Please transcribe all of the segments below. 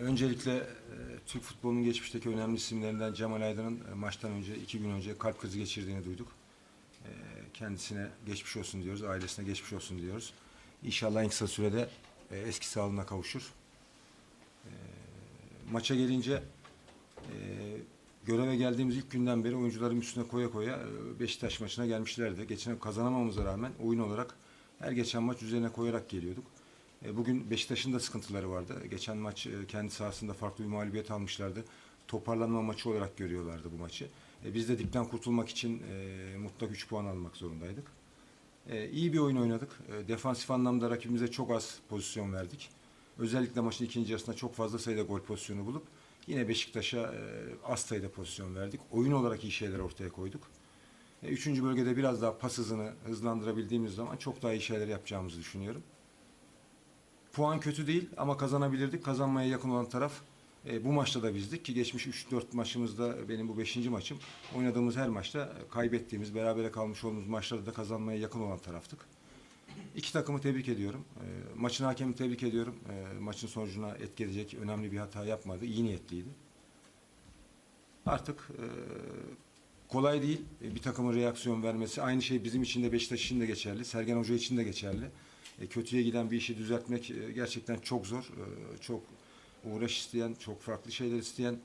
Öncelikle e, Türk futbolunun geçmişteki önemli isimlerinden Cemal Aydın'ın e, maçtan önce, iki gün önce kalp krizi geçirdiğini duyduk. E, Kendisine geçmiş olsun diyoruz, ailesine geçmiş olsun diyoruz. İnşallah en kısa sürede eski sağlığına kavuşur. Maça gelince göreve geldiğimiz ilk günden beri oyuncuların üstüne koya koya Beşiktaş maçına gelmişlerdi. Geçen kazanamamıza rağmen oyun olarak her geçen maç üzerine koyarak geliyorduk. E, Bugün Beşiktaş'ın da sıkıntıları vardı. Geçen maç e, kendi sahasında farklı bir mağlubiyet almışlardı. Toparlanma maçı olarak görüyorlardı bu maçı. E, Biz de dipten kurtulmak için mutlak 3 puan almak zorundaydık. İyi bir oyun oynadık. Defansif anlamda rakibimize çok az pozisyon verdik. Özellikle maçın ikinci yarısında çok fazla sayıda gol pozisyonu bulup yine Beşiktaş'a az sayıda pozisyon verdik. Oyun olarak iyi şeyler ortaya koyduk. Üçüncü bölgede biraz daha pas hızını hızlandırabildiğimiz zaman çok daha iyi şeyler yapacağımızı düşünüyorum. Puan kötü değil ama kazanabilirdik. Kazanmaya yakın olan taraf e, bu maçta da bizdik ki geçmiş 3-4 maçımızda benim bu 5. maçım. Oynadığımız her maçta e, kaybettiğimiz, berabere kalmış olduğumuz maçlarda da kazanmaya yakın olan taraftık. İki takımı tebrik ediyorum. E, maçın hakemini tebrik ediyorum. E, maçın sonucuna etki edecek önemli bir hata yapmadı. İyi niyetliydi. Artık e, kolay değil e, bir takımın reaksiyon vermesi. Aynı şey bizim için de Beşiktaş için de geçerli. Sergen Hoca için de geçerli. E, kötüye giden bir işi düzeltmek e, gerçekten çok zor. E, çok uğraş isteyen, çok farklı şeyler isteyen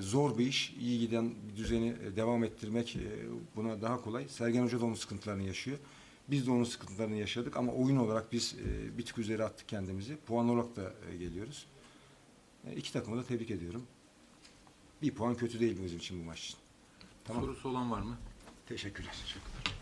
zor bir iş. İyi giden düzeni devam ettirmek buna daha kolay. Sergen Hoca da onun sıkıntılarını yaşıyor. Biz de onun sıkıntılarını yaşadık ama oyun olarak biz bir tık üzeri attık kendimizi. Puan olarak da geliyoruz. İki takımı da tebrik ediyorum. Bir puan kötü değil bizim için bu maç için. Tamam. Sorusu olan var mı? Teşekkürler. Teşekkürler.